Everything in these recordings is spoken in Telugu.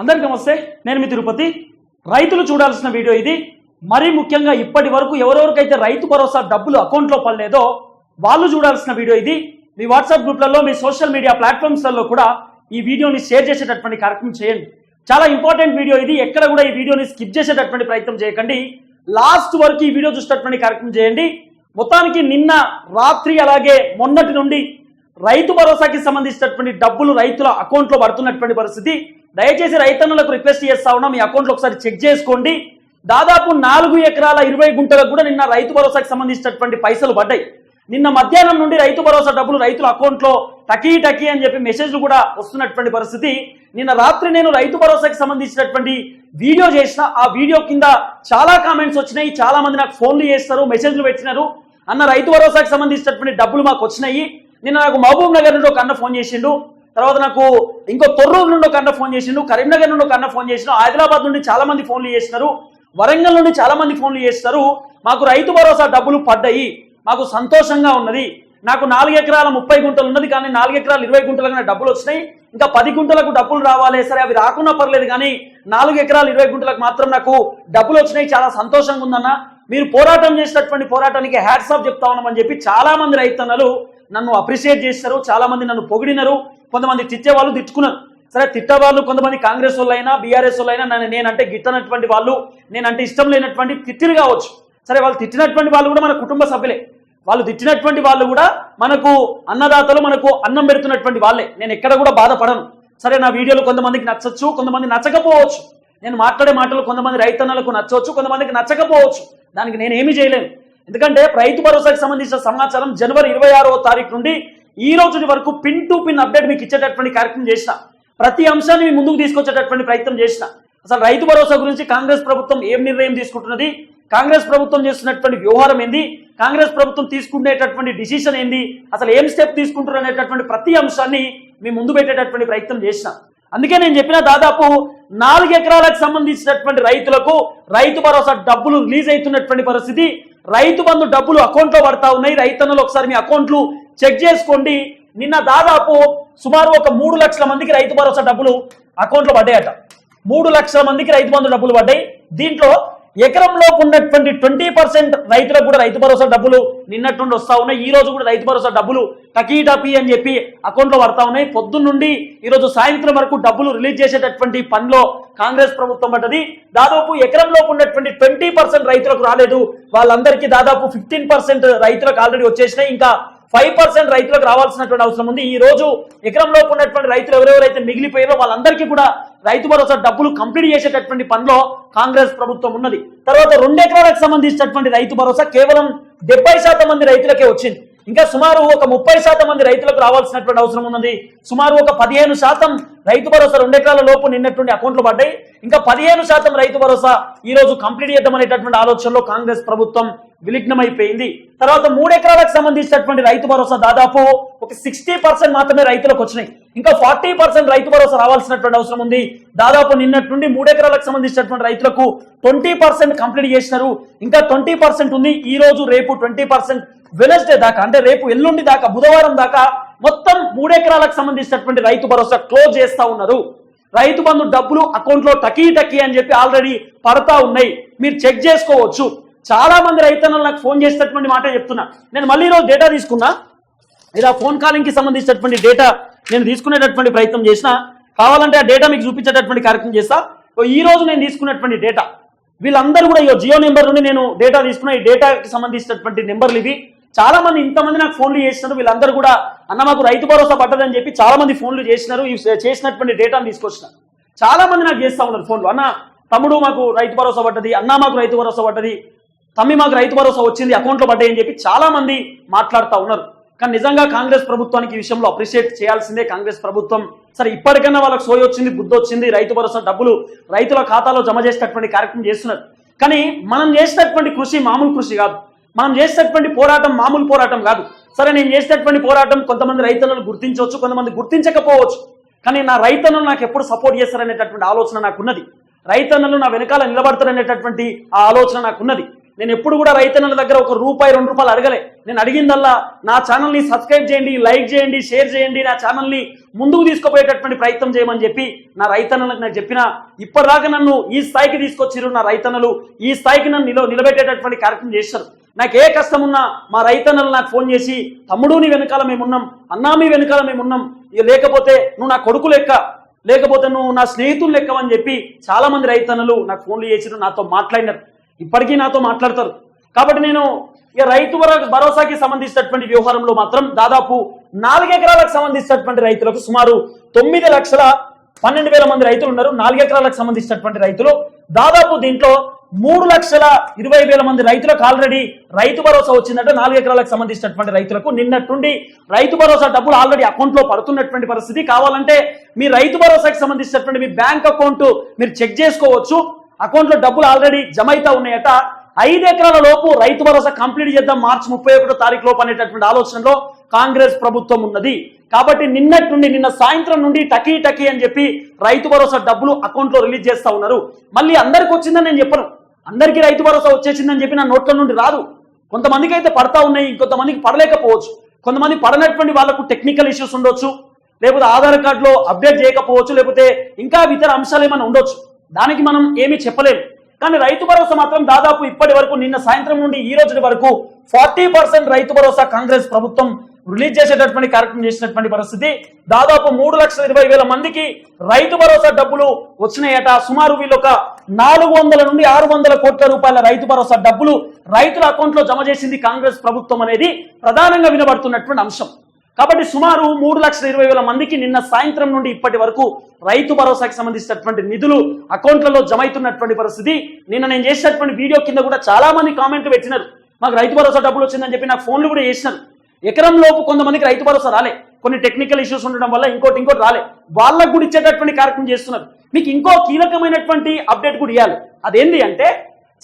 అందరికీ నమస్తే నేను మీ తిరుపతి. రైతులు చూడాల్సిన వీడియో ఇది. మరీ ముఖ్యంగా ఇప్పటి వరకు ఎవరెవరికైతే రైతు భరోసా డబ్బులు అకౌంట్లో పడలేదో వాళ్ళు చూడాల్సిన వీడియో ఇది. మీ వాట్సాప్ గ్రూప్లలో మీ సోషల్ మీడియా ప్లాట్ఫామ్స్లలో కూడా ఈ వీడియోని షేర్ చేసేటటువంటి కార్యక్రమం చేయండి. చాలా ఇంపార్టెంట్ వీడియో ఇది. ఎక్కడ కూడా ఈ వీడియోని స్కిప్ చేసేటటువంటి ప్రయత్నం చేయకండి. లాస్ట్ వరకు ఈ వీడియో చూసేటటువంటి కార్యక్రమం చేయండి. మొత్తానికి నిన్న రాత్రి అలాగే మొన్నటి నుండి రైతు భరోసాకి సంబంధించినటువంటి డబ్బులు రైతుల అకౌంట్లో పడుతున్నటువంటి పరిస్థితి. దయచేసి రైతన్నులకు రిక్వెస్ట్ చేస్తా ఉన్నా మీ అకౌంట్లో ఒకసారి చెక్ చేసుకోండి. దాదాపు నాలుగు ఎకరాల ఇరవై గుంటలకు కూడా నిన్న రైతు భరోసాకి సంబంధించినటువంటి పైసలు పడ్డాయి. నిన్న మధ్యాహ్నం నుండి రైతు భరోసా డబ్బులు రైతుల అకౌంట్లో టకీ టకీ అని చెప్పి మెసేజ్లు కూడా వస్తున్నటువంటి పరిస్థితి. నిన్న రాత్రి నేను రైతు భరోసాకి సంబంధించినటువంటి వీడియో చేసిన ఆ వీడియో కింద చాలా కామెంట్స్ వచ్చినాయి. చాలా మంది నాకు ఫోన్లు చేస్తారు మెసేజ్లు పెట్టినారు. అన్న రైతు భరోసాకి సంబంధించినటువంటి డబ్బులు మాకు వచ్చినాయి. నిన్న నాకు మహబూబ్ నగర్ నుండి ఒక అన్న ఫోన్ చేసిండు. తర్వాత నాకు ఇంకో తొర్రూరు నుండి ఒక అన్న ఫోన్ చేసిండు కరీంనగర్ నుండి ఒక అన్న ఫోన్ చేసిండు హైదరాబాద్ నుండి చాలా మంది ఫోన్లు చేస్తున్నారు వరంగల్ నుండి చాలా మంది ఫోన్లు చేస్తారు మాకు రైతు భరోసా డబ్బులు పడ్డాయి మాకు సంతోషంగా ఉన్నది. నాకు నాలుగు ఎకరాల ముప్పై గుంటలు ఉన్నది కానీ నాలుగు ఎకరాలు ఇరవై గుంటలకు డబ్బులు వచ్చినాయి. ఇంకా పది గుంటలకు డబ్బులు రావాలి సరే అవి రాకున్నా పర్లేదు కానీ నాలుగు ఎకరాలు ఇరవై గుంటలకు మాత్రం నాకు డబ్బులు వచ్చినాయి చాలా సంతోషంగా ఉందన్న. మీరు పోరాటం చేసినటువంటి పోరాటానికి హ్యాట్సాప్ ఆఫ్ చెప్తా ఉన్నామని చెప్పి చాలా మంది రైతన్నలు నన్ను అప్రిషియేట్ చేస్తారు చాలా మంది నన్ను పొగిడినారు కొంతమంది తిట్టే వాళ్ళు తిట్టుకున్నారు. సరే తిట్టేవాళ్ళు కొంతమంది కాంగ్రెస్ వాళ్ళు అయినా బీఆర్ఎస్ వాళ్ళు అయినా నన్ను నేనంటే గిట్టనటువంటి వాళ్ళు నేనంటే ఇష్టం లేనటువంటి తిట్టిలు కావచ్చు. సరే వాళ్ళు తిట్టినటువంటి వాళ్ళు కూడా మన కుటుంబ సభ్యులే. వాళ్ళు తిట్టినటువంటి వాళ్ళు కూడా మనకు అన్నదాతలు మనకు అన్నం పెడుతున్నటువంటి వాళ్ళే. నేను ఎక్కడ కూడా బాధపడను. సరే నా వీడియోలు కొంతమందికి నచ్చచ్చు కొంతమంది నచ్చకపోవచ్చు. నేను మాట్లాడే మాటలు కొంతమంది రైతన్నలకు నచ్చవచ్చు కొంతమందికి నచ్చకపోవచ్చు. దానికి నేను ఏమీ చేయలేను. ఎందుకంటే రైతు భరోసాకి సంబంధించిన సమాచారం జనవరి ఇరవై ఆరో తారీఖు నుండి ఈ రోజు వరకు పిన్ టు పిన్ అప్డేట్ మీకు ఇచ్చేటటువంటి కార్యక్రమం చేసిన. ప్రతి అంశాన్ని మీ ముందుకు తీసుకొచ్చేటటువంటి ప్రయత్నం చేసిన. అసలు రైతు భరోసా గురించి కాంగ్రెస్ ప్రభుత్వం ఏం నిర్ణయం తీసుకుంటున్నది? కాంగ్రెస్ ప్రభుత్వం చేస్తున్నటువంటి వ్యవహారం ఏంది? కాంగ్రెస్ ప్రభుత్వం తీసుకునేటటువంటి డిసిషన్ ఏంది? అసలు ఏం స్టెప్ తీసుకుంటారు అనేటటువంటి ప్రతి అంశాన్ని మీ ముందు పెట్టేటటువంటి ప్రయత్నం చేసిన. అందుకే నేను చెప్పిన దాదాపు నాలుగు ఎకరాలకు సంబంధించినటువంటి రైతులకు రైతు భరోసా డబ్బులు రిలీజ్ అవుతున్నటువంటి పరిస్థితి రైతు బంధు డబ్బులు అకౌంట్లో పడతా ఉన్నాయి. రైతన్నలు ఒకసారి మీ అకౌంట్లు చెక్ చేసుకోండి. నిన్న దాదాపు సుమారు ఒక మూడు లక్షల మందికి రైతు భరోసా డబ్బులు అకౌంట్లో పడ్డాయట. మూడు లక్షల మందికి రైతు బంధు డబ్బులు పడ్డాయి. దీంట్లో ఎకరంలో ఉన్నటువంటి ట్వంటీ పర్సెంట్ రైతులకు కూడా రైతు భరోసా డబ్బులు నిన్నట్టుండి వస్తా ఉన్నాయి. ఈ రోజు కూడా రైతు భరోసా డబ్బులు టకీ టపీ అని చెప్పి అకౌంట్లో పడతా ఉన్నాయి. పొద్దున్న నుండి సాయంత్రం వరకు డబ్బులు రిలీజ్ చేసేటటువంటి పనిలో కాంగ్రెస్ ప్రభుత్వం పడ్డది. దాదాపు ఎకరంలో ఉన్నటువంటి ట్వంటీ పర్సెంట్ రైతులకు రాలేదు. వాళ్ళందరికీ దాదాపు ఫిఫ్టీన్ పర్సెంట్ రైతులకు ఆల్రెడీ వచ్చేసినాయి. ఇంకా ఫైవ్ పర్సెంట్ రైతులకు రావాల్సినటువంటి అవసరం ఉంది. ఈ రోజు ఎకరంలో ఉన్నటువంటి రైతులు ఎవరెవరైతే మిగిలిపోయారో వాళ్ళందరికీ కూడా రైతు భరోసా డబ్బులు కంప్లీట్ చేసేటటువంటి పనిలో కాంగ్రెస్ ప్రభుత్వం ఉన్నది. తర్వాత రెండు ఎకరాలకు సంబంధించినటువంటి రైతు భరోసా కేవలం డెబ్బై శాతం మంది రైతులకే వచ్చింది. ఇంకా సుమారు ఒక ముప్పై శాతం మంది రైతులకు రావాల్సినటువంటి అవసరం ఉన్నది. సుమారు ఒక పదిహేను శాతం రైతు భరోసా రెండు ఎకరాల లోపు నిన్నటువంటి అకౌంట్లు పడ్డాయి. ఇంకా పదిహేను శాతం రైతు భరోసా ఈ రోజు కంప్లీట్ చేద్దాం అనేటటువంటి ఆలోచనలో కాంగ్రెస్ ప్రభుత్వం విలిగ్నమైపోయింది. తర్వాత మూడు ఎకరాలకు సంబంధించినటువంటి రైతు భరోసా దాదాపు ఒక సిక్స్టీ పర్సెంట్ మాత్రమే రైతులకు వచ్చినాయి. ఇంకా ఫార్టీ పర్సెంట్ రైతు భరోసా రావాల్సినటువంటి అవసరం ఉంది. దాదాపు నిన్నటి నుండి మూడు ఎకరాలకు సంబంధించినటువంటి రైతులకు ట్వంటీ పర్సెంట్ కంప్లీట్ చేసినారు. ఇంకా ట్వంటీ పర్సెంట్ ఉంది. ఈ రోజు రేపు ట్వంటీ పర్సెంట్ వెనస్డే దాకా అంటే రేపు ఎల్లుండి దాకా బుధవారం దాకా మొత్తం మూడు ఎకరాలకు సంబంధించినటువంటి రైతు భరోసా క్లోజ్ చేస్తా ఉన్నారు. రైతు బంధు డబ్బులు అకౌంట్లో టకీ టకీ అని చెప్పి ఆల్రెడీ పడతా ఉన్నాయి. మీరు చెక్ చేసుకోవచ్చు. చాలా మంది రైతన్నలు నాకు ఫోన్ చేసినటువంటి మాట చెప్తున్నా. నేను మళ్ళీ ఈరోజు డేటా తీసుకున్నా. ఇలా ఫోన్ కాలింగ్కి సంబంధించినటువంటి డేటా నేను తీసుకునేటటువంటి ప్రయత్నం చేసిన కావాలంటే ఆ డేటా మీకు చూపించేటటువంటి కార్యక్రమం చేస్తా. ఈ రోజు నేను తీసుకున్నటువంటి డేటా వీళ్ళందరూ కూడా ఈ జియో నెంబర్ నుండి నేను డేటా తీసుకున్న. ఈ డేటాకి సంబంధించినటువంటి నెంబర్లు ఇవి. చాలా మంది ఇంతమంది నాకు ఫోన్లు చేసినారు. వీళ్ళందరూ కూడా అన్న మాకు రైతు భరోసా పట్టదని చెప్పి చాలా మంది ఫోన్లు చేసినారు. చేసినటువంటి డేటాను తీసుకొచ్చిన. చాలా మంది నాకు చేస్తా ఉన్నారు ఫోన్లు. అన్న తమ్ముడు మాకు రైతు భరోసా పడ్డది. అన్న మాకు రైతు భరోసా పడ్డది. తమ్మి మాకు రైతు భరోసా వచ్చింది. అకౌంట్లో పడ్డాయి అని చెప్పి చాలా మంది మాట్లాడుతూ ఉన్నారు. కానీ నిజంగా కాంగ్రెస్ ప్రభుత్వానికి ఈ విషయంలో అప్రిషియేట్ చేయాల్సిందే కాంగ్రెస్ ప్రభుత్వం. సరే ఇప్పటికైనా వాళ్ళకి సోయి వచ్చింది బుద్ధి వచ్చింది రైతు భరోసా డబ్బులు రైతుల ఖాతాలో జమ చేసేటటువంటి కార్యక్రమం చేస్తున్నారు. కానీ మనం చేసేటటువంటి కృషి మామూలు కృషి కాదు. మనం చేసేటటువంటి పోరాటం మామూలు పోరాటం కాదు. సరే నేను చేసేటటువంటి పోరాటం కొంతమంది రైతులను గుర్తించవచ్చు కొంతమంది గుర్తించకపోవచ్చు. కానీ నా రైతన్నలు నాకు ఎప్పుడు సపోర్ట్ చేస్తారనేటటువంటి ఆలోచన నాకున్నది. రైతన్నలు నా వెనకాల నిలబడతారనేటటువంటి ఆ ఆలోచన నాకున్నది. నేను ఎప్పుడు కూడా రైతన్నల దగ్గర ఒక రూపాయి రెండు రూపాయలు అడగలే. నేను అడిగిందల్లా నా ఛానల్ని సబ్స్క్రైబ్ చేయండి లైక్ చేయండి షేర్ చేయండి నా ఛానల్ని ముందుకు తీసుకుపోయేటటువంటి ప్రయత్నం చేయమని చెప్పి నా రైతన్నలకు నాకు చెప్పిన ఇప్పటిదాకా నన్ను ఈ స్థాయికి తీసుకొచ్చిరు నా రైతన్నలు. ఈ స్థాయికి నన్ను నిల నిలబెట్టేటటువంటి కార్యక్రమం చేశారు. నాకు ఏ కష్టం ఉన్నా మా రైతన్నలు నాకు ఫోన్ చేసి తమ్ముడు నీ వెనకాల మేమున్నాం. అన్నా మీ వెనకాల మేమున్నాం. ఇక లేకపోతే నువ్వు నా కొడుకు లెక్క. లేకపోతే నువ్వు నా స్నేహితులు లెక్కవని చెప్పి చాలా మంది రైతన్నలు నాకు ఫోన్లు చేసిరు నాతో మాట్లాడినారు. ఇప్పటికీ నాతో మాట్లాడతారు. కాబట్టి నేను ఇక రైతు భరోసాకి సంబంధించినటువంటి వ్యవహారంలో మాత్రం దాదాపు నాలుగు ఎకరాలకు సంబంధించినటువంటి రైతులకు సుమారు తొమ్మిది లక్షల పన్నెండు వేల మంది రైతులు ఉన్నారు. నాలుగు ఎకరాలకు సంబంధించినటువంటి రైతులు. దాదాపు దీంట్లో మూడు లక్షల ఇరవై వేల మంది రైతులకు ఆల్రెడీ రైతు భరోసా వచ్చిందంటే నాలుగు ఎకరాలకు సంబంధించినటువంటి రైతులకు నిన్నట్టుండి రైతు భరోసా డబ్బులు ఆల్రెడీ అకౌంట్లో పడుతున్నటువంటి పరిస్థితి. కావాలంటే మీ రైతు భరోసాకి సంబంధించినటువంటి మీ బ్యాంక్ అకౌంట్ మీరు చెక్ చేసుకోవచ్చు. అకౌంట్లో డబ్బులు ఆల్రెడీ జమ అవుతా ఉన్నాయట. ఐదు ఎకరాల లోపు రైతు భరోసా కంప్లీట్ చేద్దాం మార్చి ముప్పై ఒకటో తారీఖు లోపు అనేటటువంటి ఆలోచనలో కాంగ్రెస్ ప్రభుత్వం ఉన్నది. కాబట్టి నిన్నటి నుండి నిన్న సాయంత్రం నుండి టకీ టకీ అని చెప్పి రైతు భరోసా డబ్బులు అకౌంట్లో రిలీజ్ చేస్తా ఉన్నారు. మళ్ళీ అందరికి వచ్చిందని నేను చెప్పను. అందరికీ రైతు భరోసా వచ్చేసిందని చెప్పి నా నోట్ల నుండి రాదు. కొంతమందికి అయితే పడతా ఉన్నాయి ఇంకొంతమందికి పడలేకపోవచ్చు. కొంతమంది పడనటువంటి వాళ్ళకు టెక్నికల్ ఇష్యూస్ ఉండొచ్చు. లేకపోతే ఆధార్ కార్డులో అప్డేట్ చేయకపోవచ్చు లేకపోతే ఇంకా ఇతర అంశాలు ఏమైనా ఉండొచ్చు. దానికి మనం ఏమీ చెప్పలేము కానీ రైతు భరోసా మాత్రం దాదాపు ఇప్పటి వరకు నిన్న సాయంత్రం నుండి ఈ రోజు వరకు ఫార్టీ పర్సెంట్ రైతు భరోసా కాంగ్రెస్ ప్రభుత్వం రిలీజ్ చేసేటటువంటి కార్యక్రమం చేసినటువంటి పరిస్థితి. దాదాపు మూడు లక్షల ఇరవై వేల మందికి రైతు భరోసా డబ్బులు వచ్చినాయట. సుమారు వీళ్ళొక ఒక నాలుగు వందల నుండి ఆరు వందల కోట్ల రూపాయల రైతు భరోసా డబ్బులు రైతుల అకౌంట్లో జమ చేసింది కాంగ్రెస్ ప్రభుత్వం అనేది ప్రధానంగా వినబడుతున్నటువంటి అంశం. కాబట్టి సుమారు మూడు లక్షల ఇరవై వేల మందికి నిన్న సాయంత్రం నుండి ఇప్పటి వరకు రైతు భరోసాకి సంబంధించినటువంటి నిధులు అకౌంట్లలో జమ అవుతున్నటువంటి పరిస్థితి. నిన్న నేను చేసినటువంటి వీడియో కింద కూడా చాలా మంది కామెంట్లు పెట్టినారు. మాకు రైతు భరోసా డబ్బులు వచ్చిందని చెప్పి నాకు ఫోన్లు కూడా చేసినారు. ఎకరం లోపు కొంతమందికి రైతు భరోసా రాలే. కొన్ని టెక్నికల్ ఇష్యూస్ ఉండడం వల్ల ఇంకోటి ఇంకోటి రాలే. వాళ్ళకు కూడా ఇచ్చేటటువంటి కార్యక్రమం చేస్తున్నారు. మీకు ఇంకో కీలకమైనటువంటి అప్డేట్ కూడా ఇవ్వాలి అదేంటి అంటే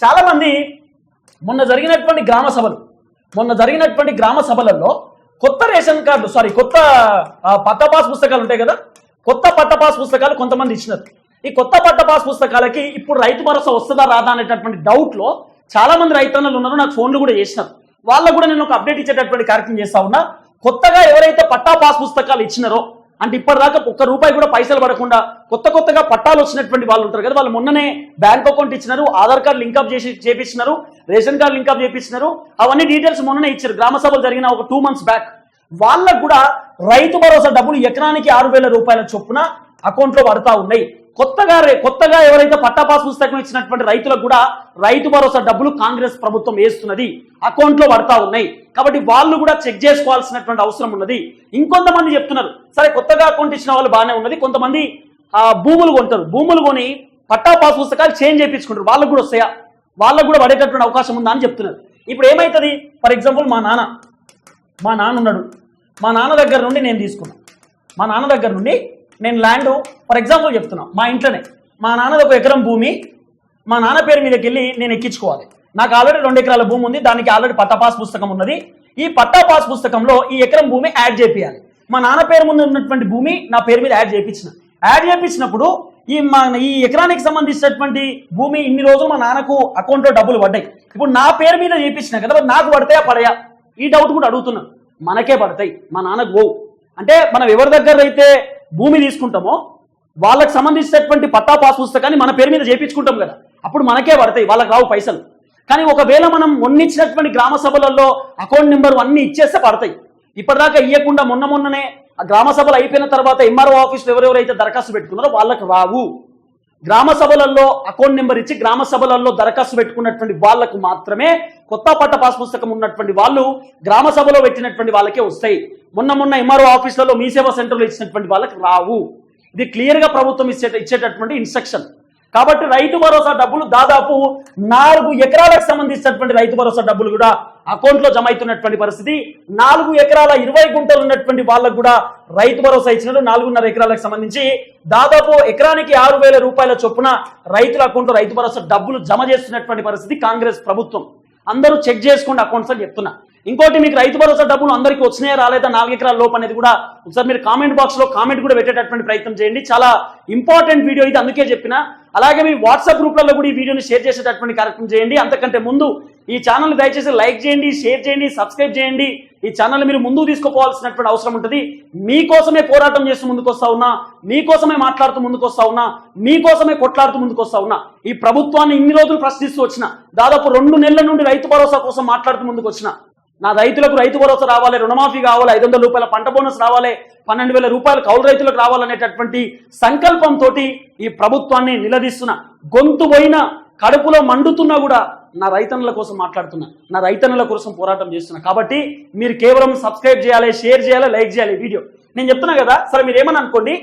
చాలా మంది మొన్న జరిగినటువంటి గ్రామ సభలు మొన్న జరిగినటువంటి గ్రామ సభలలో కొత్త రేషన్ కార్డు సారీ కొత్త పట్ట పాస్ పుస్తకాలు ఉంటాయి కదా? కొత్త పట్ట పాస్ పుస్తకాలు కొంతమంది ఇచ్చినారు. ఈ కొత్త పట్ట పాస్ పుస్తకాలకి ఇప్పుడు రైతు భరోసా వస్తుందా రాదా అనేటటువంటి డౌట్లో చాలా మంది రైతన్నలు ఉన్నారు నాకు ఫోన్లు కూడా చేసినారు. వాళ్ళకు కూడా నేను ఒక అప్డేట్ ఇచ్చేటటువంటి కార్యక్రమం చేస్తా ఉన్నా. కొత్తగా ఎవరైతే పట్టా పాస్ పుస్తకాలు ఇచ్చినారో అంటే ఇప్పటిదాకా ఒక్క రూపాయి కూడా పైసలు పడకుండా కొత్త కొత్తగా పట్టాలు వచ్చినటువంటి వాళ్ళు ఉంటారు కదా వాళ్ళు మొన్ననే బ్యాంక్ అకౌంట్ ఇచ్చినారు ఆధార్ కార్డు లింకప్ చేసి చేపించినారు రేషన్ కార్డు లింకప్ చేపించినారు అవన్నీ డీటెయిల్స్ మొన్ననే ఇచ్చారు. గ్రామ సభలు జరిగిన ఒక టూ మంత్స్ బ్యాక్ వాళ్ళకు కూడా రైతు భరోసా డబ్బులు ఎకరానికి ఆరు వేల రూపాయల చొప్పున అకౌంట్లో పడతా ఉన్నాయి. కొత్తగా రే- కొత్తగా ఎవరైతే పట్టా పాస్ పుస్తకం ఇచ్చినటువంటి రైతులకు కూడా రైతు భరోసా డబ్బులు కాంగ్రెస్ ప్రభుత్వం వేస్తున్నది. అకౌంట్లో పడతా ఉన్నాయి. కాబట్టి వాళ్ళు కూడా చెక్ చేసుకోవాల్సినటువంటి అవసరం ఉన్నది. ఇంకొంతమంది చెప్తున్నారు సరే కొత్తగా అకౌంట్ ఇచ్చిన వాళ్ళు బాగానే ఉన్నది. కొంతమంది భూములు కొంటారు. భూములు కొని పట్టా పాస్ పుస్తకాలు చేంజ్ చేయించుకుంటారు. వాళ్ళకు కూడా వస్తాయా? వాళ్ళకు కూడా పడేటటువంటి అవకాశం ఉందా అని చెప్తున్నారు. ఇప్పుడు ఏమవుతుంది ఫర్ ఎగ్జాంపుల్ మా నాన్న మా నాన్న ఉన్నాడు. మా నాన్న దగ్గర నుండి నేను తీసుకున్నాను మా నాన్న దగ్గర నుండి నేను ల్యాండ్ ఫర్ ఎగ్జాంపుల్ చెప్తున్నాం మా ఇంట్లోనే. మా నాన్నది ఒక ఎకరం భూమి మా నాన్న పేరు మీదకి వెళ్ళి నేను ఎక్కించుకోవాలి. నాకు ఆల్రెడీ రెండు ఎకరాల భూమి ఉంది దానికి ఆల్రెడీ పట్టా పాస్ పుస్తకం ఉన్నది. ఈ పట్టా పాస్ పుస్తకంలో ఈ ఎకరం భూమి యాడ్ చేపియాలి. మా నాన్న పేరు ముందు ఉన్నటువంటి భూమి నా పేరు మీద యాడ్ చేయించిన యాడ్ చేయించినప్పుడు ఈ మా ఈ ఎకరానికి సంబంధించినటువంటి భూమి ఇన్ని రోజులు మా నాన్నకు అకౌంట్లో డబ్బులు పడ్డాయి. ఇప్పుడు నా పేరు మీద చేయించిన కదా నాకు పడతాయా పడయా? ఈ డౌట్ కూడా అడుగుతున్నాను మనకే పడతాయి. మా నాన్నకు పోవు. అంటే మనం ఎవరి దగ్గర అయితే భూమి తీసుకుంటామో వాళ్ళకి సంబంధించినటువంటి పట్టా పాస్ పుస్తకాన్ని మన పేరు మీద చేపించుకుంటాం కదా. అప్పుడు మనకే పడతాయి వాళ్ళకి రావు పైసలు. కానీ ఒకవేళ మనం మొన్నిచ్చినటువంటి గ్రామ సభలలో అకౌంట్ నెంబర్ అన్ని ఇచ్చేస్తే పడతాయి. ఇప్పటిదాకా ఇవ్వకుండా మొన్న మొన్ననే ఆ గ్రామ సభలు అయిపోయిన తర్వాత ఎంఆర్ఓ ఆఫీస్లో ఎవరెవరైతే దరఖాస్తు పెట్టుకున్నారో వాళ్ళకి రావు. గ్రామ సభలలో అకౌంట్ నెంబర్ ఇచ్చి గ్రామ సభలలో దరఖాస్తు పెట్టుకున్నటువంటి వాళ్ళకు మాత్రమే కొత్త పట్ట పాస్ పుస్తకం ఉన్నటువంటి వాళ్ళు గ్రామ సభలో పెట్టినటువంటి వాళ్ళకే వస్తాయి. మొన్న మొన్న ఎంఆర్ఓ ఆఫీసులలో మీ సేవా సెంటర్లో ఇచ్చినటువంటి వాళ్ళకి రావు. ఇది క్లియర్గా ప్రభుత్వం ఇచ్చే ఇచ్చేటటువంటి ఇన్స్ట్రక్షన్ కాబట్టి రైతు భరోసా డబ్బులు దాదాపు నాలుగు ఎకరాలకు సంబంధించినటువంటి రైతు భరోసా డబ్బులు కూడా అకౌంట్లో జమ అవుతున్నటువంటి పరిస్థితి. నాలుగు ఎకరాల ఇరవై గుంటలు ఉన్నటువంటి వాళ్ళకు కూడా రైతు భరోసా ఇచ్చినట్టు నాలుగున్నర ఎకరాలకు సంబంధించి దాదాపు ఎకరానికి ఆరు వేల రూపాయల చొప్పున రైతుల అకౌంట్లో రైతు భరోసా డబ్బులు జమ చేస్తున్నటువంటి పరిస్థితి కాంగ్రెస్ ప్రభుత్వం. అందరూ చెక్ చేసుకోండి అకౌంట్స్ అని చెప్తున్నా. ఇంకోటి మీకు రైతు భరోసా డబ్బులు అందరికీ వచ్చినాయా రాలేదా నాలుగు ఎకరాల లోపు అనేది కూడా ఒకసారి మీరు కామెంట్ బాక్స్లో కామెంట్ కూడా పెట్టేటటువంటి ప్రయత్నం చేయండి. చాలా ఇంపార్టెంట్ వీడియో ఇది అందుకే చెప్పిన. అలాగే మీ వాట్సాప్ గ్రూప్లలో కూడా ఈ వీడియోని షేర్ చేసేటటువంటి కార్యక్రమం చేయండి. అంతకంటే ముందు ఈ ఛానల్ దయచేసి లైక్ చేయండి షేర్ చేయండి సబ్స్క్రైబ్ చేయండి. ఈ ఛానల్ మీరు ముందుకు తీసుకోవాల్సినటువంటి అవసరం ఉంటుంది. మీకోసమే పోరాటం చేస్తూ ముందుకొస్తా ఉన్నా మీకోసమే మాట్లాడుతూ ముందుకొస్తా ఉన్నా మీకోసమే కొట్లాడుతూ ముందుకొస్తా ఉన్నా ఈ ప్రభుత్వాన్ని ఇన్ని రోజులు ప్రశ్నిస్తూ వచ్చిన దాదాపు రెండు నెలల నుండి రైతు భరోసా కోసం మాట్లాడుతూ ముందుకు వచ్చిన నా రైతులకు రైతు భరోసా రావాలి రుణమాఫీ కావాలి ఐదు వందల రూపాయల పంట బోనస్ రావాలి పన్నెండు వేల రూపాయలు కౌలు రైతులకు రావాలనేటటువంటి సంకల్పంతో ఈ ప్రభుత్వాన్ని నిలదీస్తున్న గొంతు పోయిన కడుపులో మండుతున్నా కూడా నా రైతన్నుల కోసం మాట్లాడుతున్నా నా రైతన్నుల కోసం పోరాటం చేస్తున్నా. కాబట్టి మీరు కేవలం సబ్స్క్రైబ్ చేయాలి షేర్ చేయాలి లైక్ చేయాలి ఈ వీడియో. నేను చెప్తున్నా కదా సరే మీరు ఏమని అనుకోండి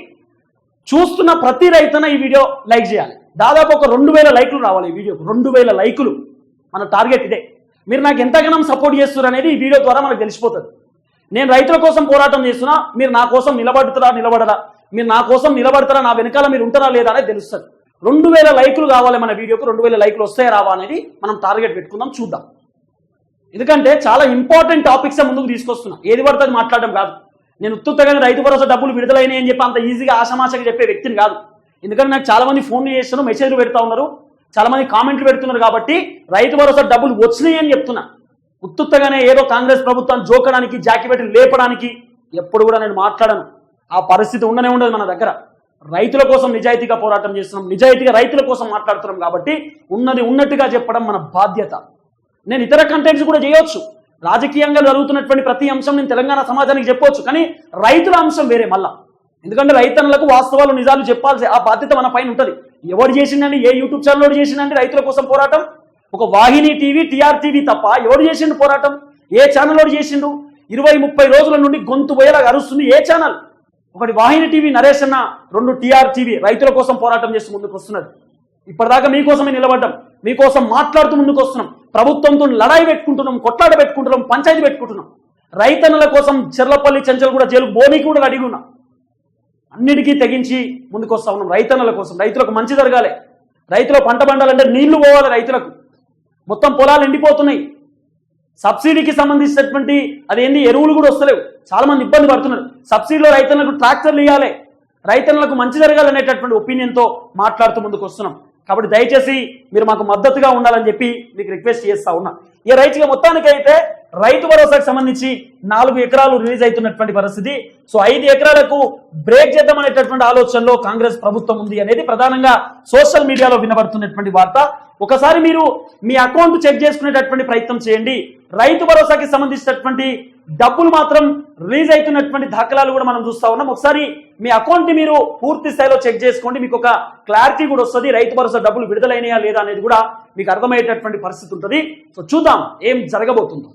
చూస్తున్న ప్రతి రైతన ఈ వీడియో లైక్ చేయాలి. దాదాపు ఒక రెండు వేల లైకులు రావాలి ఈ వీడియోకి రెండు వేల లైకులు. మన టార్గెట్ ఇదే. మీరు నాకు ఎంతగానో సపోర్ట్ చేస్తున్నారు అనేది ఈ వీడియో ద్వారా మనకు తెలిసిపోతుంది. నేను రైతుల కోసం పోరాటం చేస్తున్నా మీరు నా కోసం నిలబడుతారా నిలబడరా? మీరు నా కోసం నిలబడతారా నా వెనకాల మీరు ఉంటారా లేదా అనేది తెలుస్తుంది. రెండు వేల లైకులు కావాలి మన వీడియోకి రెండు వేల లైకులు వస్తాయా రావా అనేది మనం టార్గెట్ పెట్టుకుందాం చూద్దాం. ఎందుకంటే చాలా ఇంపార్టెంట్ టాపిక్స్ ముందుకు తీసుకొస్తున్నా. ఏది పడితే అది మాట్లాడడం కాదు. నేను ఉత్తుత్తగానే రైతు భరోసా డబ్బులు విడుదలైనాయి అని చెప్పి అంత ఈజీగా ఆశమాషగా చెప్పే వ్యక్తిని కాదు. ఎందుకంటే నాకు చాలా మంది ఫోన్లు చేస్తున్నారు మెసేజ్లు పెడతా ఉన్నారు. చాలా మంది కామెంట్లు పెడుతున్నారు కాబట్టి రైతు భరోసా డబ్బులు వచ్చినాయి అని చెప్తున్నా. ఉత్తుత్తగానే ఏదో కాంగ్రెస్ ప్రభుత్వాన్ని జోకడానికి జాకిపెట్టి లేపడానికి ఎప్పుడు కూడా నేను మాట్లాడను. ఆ పరిస్థితి ఉండనే ఉండదు మన దగ్గర. రైతుల కోసం నిజాయితీగా పోరాటం చేస్తున్నాం. నిజాయితీగా రైతుల కోసం మాట్లాడుతున్నాం కాబట్టి ఉన్నది ఉన్నట్టుగా చెప్పడం మన బాధ్యత. నేను ఇతర కంటెంట్స్ కూడా చేయవచ్చు రాజకీయంగా జరుగుతున్నటువంటి ప్రతి అంశం నేను తెలంగాణ సమాజానికి చెప్పవచ్చు కానీ రైతుల అంశం వేరే మళ్ళా. ఎందుకంటే రైతన్నలకు వాస్తవాలు నిజాలు చెప్పాల్సి ఆ బాధ్యత మన పైన ఉంటుంది. ఎవరు చేసిండండి ఏ యూట్యూబ్ ఛానల్ చేసిండండి రైతుల కోసం పోరాటం? ఒక వాహిని టీవీ టీఆర్ టీవీ తప్ప ఎవరు చేసిండు పోరాటం? ఏ ఛానల్ చేసిండు? ఇరవై ముప్పై రోజుల నుండి గొంతు పోయేలాగా అరుస్తుంది ఏ ఛానల్? ఒకటి వాహిని టీవీ నరేష్ అన్న రెండు టీఆర్ టీవీ రైతుల కోసం పోరాటం చేస్తూ ముందుకు వస్తున్నాడు ఇప్పటిదాకా మీకోసమే నిలబడ్డం. మీకోసం మాట్లాడుతూ ముందుకు వస్తున్నాం. ప్రభుత్వంతో లడాయి పెట్టుకుంటున్నాం కొట్లాట పెట్టుకుంటున్నాం పంచాయతీ పెట్టుకుంటున్నాం. రైతన్నుల కోసం చెర్లపల్లి చెంచల్ కూడా జైలు బోనికి కూడా అడిగి ఉన్నాం. అన్నిటికీ తెగించి ముందుకు వస్తా ఉన్నాం రైతన్నుల కోసం. రైతులకు మంచి జరగాలి. రైతులు పంట పండాలంటే నీళ్ళు పోవాలి రైతులకు. మొత్తం పొలాలు ఎండిపోతున్నాయి. సబ్సిడీకి సంబంధించినటువంటి అదేంటి ఎరువులు కూడా వస్తలేవు. చాలా మంది ఇబ్బంది పడుతున్నారు. సబ్సిడీలో రైతన్నులకు ట్రాక్టర్లు ఇవ్వాలి రైతన్నులకు మంచి జరగాలనేటటువంటి ఒపీనియన్తో మాట్లాడుతూ ముందుకు వస్తున్నాం కాబట్టి దయచేసి మీరు మాకు మద్దతుగా ఉండాలని చెప్పి మీకు రిక్వెస్ట్ చేస్తా ఉన్నా. ఈ రైతుగా మొత్తానికి అయితే రైతు భరోసాకు సంబంధించి నాలుగు ఎకరాలు రిలీజ్ అవుతున్నటువంటి పరిస్థితి. సో ఐదు ఎకరాలకు బ్రేక్ చేద్దామనేటటువంటి ఆలోచనలో కాంగ్రెస్ ప్రభుత్వం ఉంది అనేది ప్రధానంగా సోషల్ మీడియాలో వినబడుతున్నటువంటి వార్త. ఒకసారి మీరు మీ అకౌంట్ చెక్ చేసుకునేటటువంటి ప్రయత్నం చేయండి. రైతు భరోసాకి సంబంధించినటువంటి డబ్బులు మాత్రం రిలీజ్ అవుతున్నటువంటి దాఖలాలు కూడా మనం చూస్తా ఉన్నాం. ఒకసారి మీ అకౌంట్ని మీరు పూర్తి స్థాయిలో చెక్ చేసుకోండి. మీకు ఒక క్లారిటీ కూడా వస్తుంది. రైతు భరోసా డబ్బులు విడుదలైనయా లేదా అనేది కూడా మీకు అర్థమయ్యేటటువంటి పరిస్థితి ఉంటుంది. సో చూద్దాం ఏం జరగబోతుందో.